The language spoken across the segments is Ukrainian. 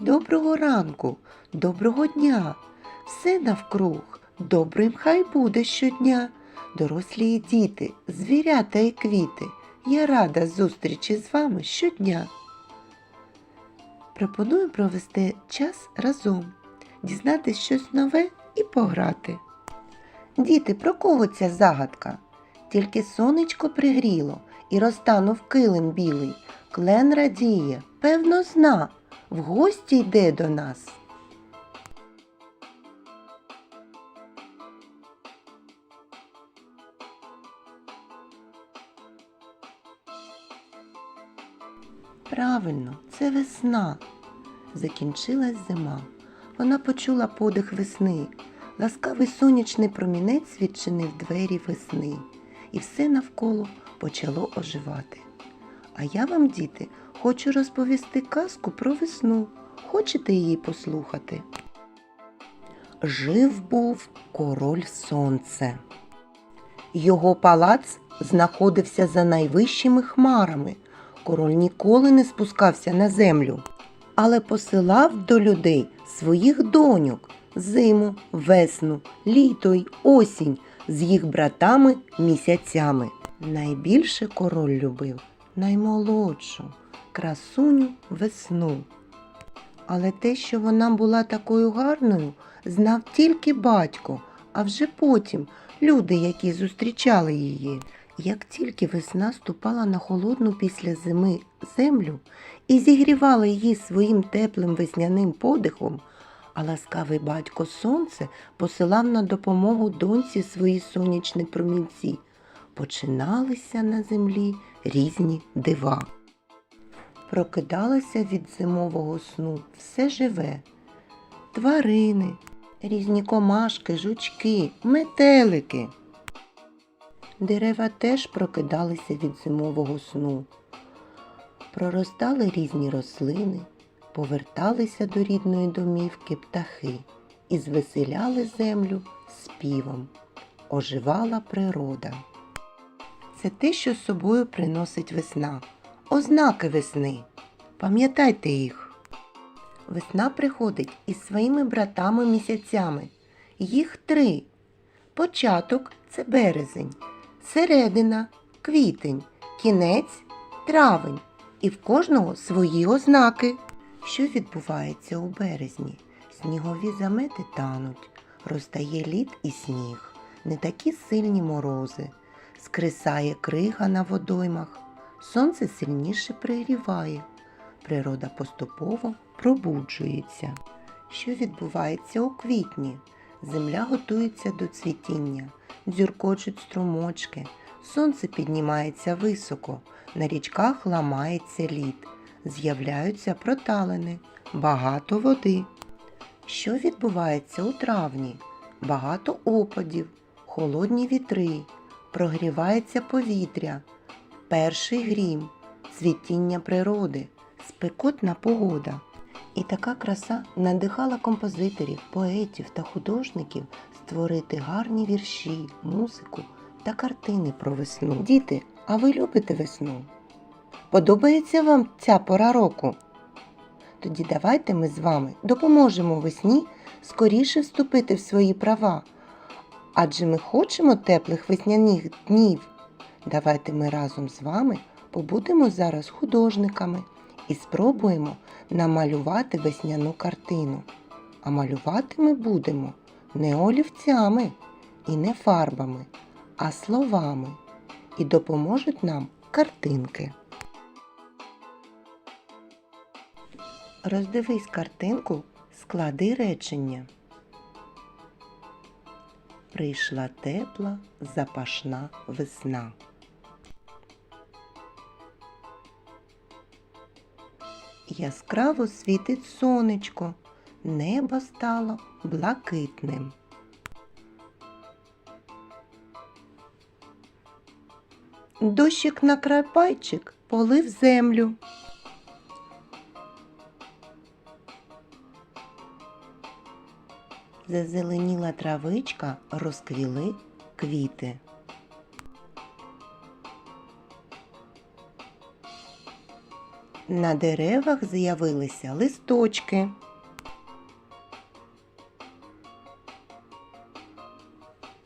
Доброго ранку, доброго дня. Все навкруг добрим хай буде щодня. Дорослі і діти, звірята і квіти. Я рада зустрічі з вами щодня. Пропоную провести час разом, дізнатись щось нове і пограти. Діти, про кого ця загадка? Тільки сонечко пригріло і розтанув килим білий. Клен радіє, певно, зна, в гості йде до нас. Правильно, це весна. Закінчилась зима. Вона почула подих весни. Ласкавий сонячний промінець відчинив двері весни, і все навколо почало оживати. А я вам, діти, хочу розповісти казку про весну. Хочете її послухати? Жив був король сонце. Його палац знаходився за найвищими хмарами. Король ніколи не спускався на землю, але посилав до людей своїх доньок зиму, весну, літо й осінь з їх братами місяцями. Найбільше король любив наймолодшу, красуню весну. Але те, що вона була такою гарною, знав тільки батько, а вже потім люди, які зустрічали її. Як тільки весна ступала на холодну після зими землю і зігрівала її своїм теплим весняним подихом, а ласкавий батько сонце посилав на допомогу доньці свої сонячні промінці, починалися на землі різні дива. Прокидалося від зимового сну все живе, тварини, різні комашки, жучки, метелики. Дерева теж прокидалися від зимового сну. Проростали різні рослини, поверталися до рідної домівки птахи і звеселяли землю співом. Оживала природа. Це те, що з собою приносить весна. Ознаки весни. Пам'ятайте їх. Весна приходить із своїми братами місяцями. Їх три. Початок це березень, середина квітень, кінець травень. І в кожного свої ознаки. Що відбувається у березні? Снігові замети тануть, розтає лід і сніг, не такі сильні морози, скрисає крига на водоймах, сонце сильніше пригріває, природа поступово пробуджується. Що відбувається у квітні? Земля готується до цвітіння, дзюркочуть струмочки, сонце піднімається високо, на річках ламається лід, з'являються проталини, багато води. Що відбувається у травні? Багато опадів, холодні вітри, прогрівається повітря, перший грім, цвітіння природи, спекотна погода. І така краса надихала композиторів, поетів та художників створити гарні вірші, музику та картини про весну. Діти, а ви любите весну? Подобається вам ця пора року? Тоді давайте ми з вами допоможемо весні скоріше вступити в свої права. Адже ми хочемо теплих весняних днів. Давайте ми разом з вами побудемо зараз художниками і спробуємо намалювати весняну картину. А малювати ми будемо не олівцями і не фарбами, а словами. І допоможуть нам картинки. Роздивись картинку, склади речення. Прийшла тепла, запашна весна. Яскраво світить сонечко, небо стало блакитним. Дощик на крапайчик полив землю. Зазеленіла травичка, розквіли квіти. На деревах з'явилися листочки.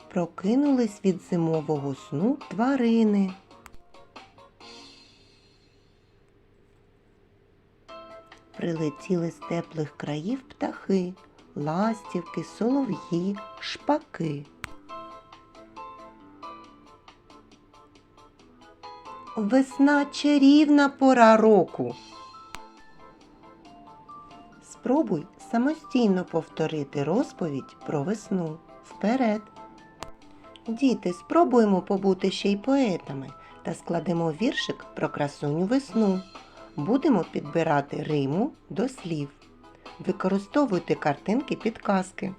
Прокинулись від зимового сну тварини. Прилетіли з теплих країв птахи, ластівки, солов'ї, шпаки. Весна чарівна пора року. Спробуй самостійно повторити розповідь про весну. Вперед. Діти, спробуємо побути ще й поетами та складемо віршик про красуню весну. Будемо підбирати риму до слів. Використовуйте картинки підказки.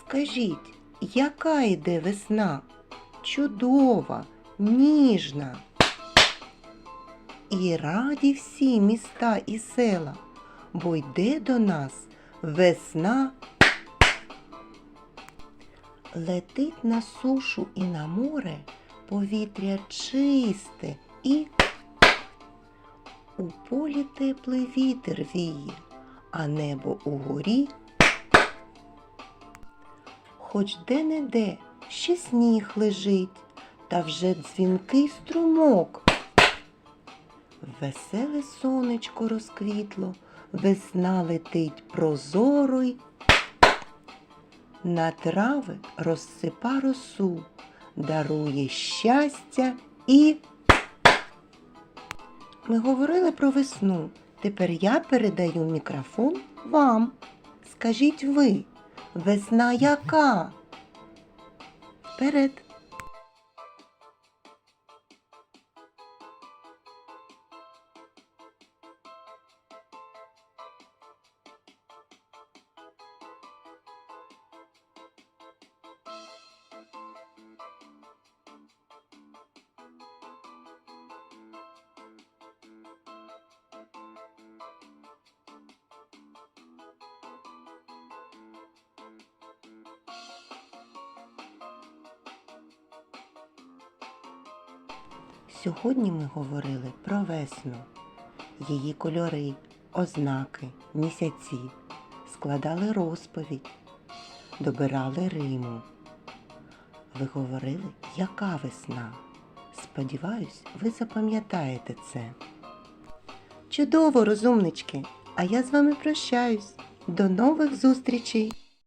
Скажіть, яка йде весна? Чудова, ніжна. І раді всі міста і села, бо йде до нас весна. Летить на сушу і на море повітря чисте і у полі теплий вітер віє, а небо угорі. Хоч де-не-де ще сніг лежить, та вже дзвінкий струмок. Веселе сонечко розквітло, весна летить прозоро на трави розсипа росу, дарує щастя і. Ми говорили про весну. Тепер я передаю мікрофон вам. Скажіть ви, весна яка? Вперед. Сьогодні ми говорили про весну, її кольори, ознаки, місяці, складали розповідь, добирали Риму. Ви говорили, яка весна? Сподіваюсь, ви запам'ятаєте це. Чудово, розумнички! А я з вами прощаюсь. До нових зустрічей!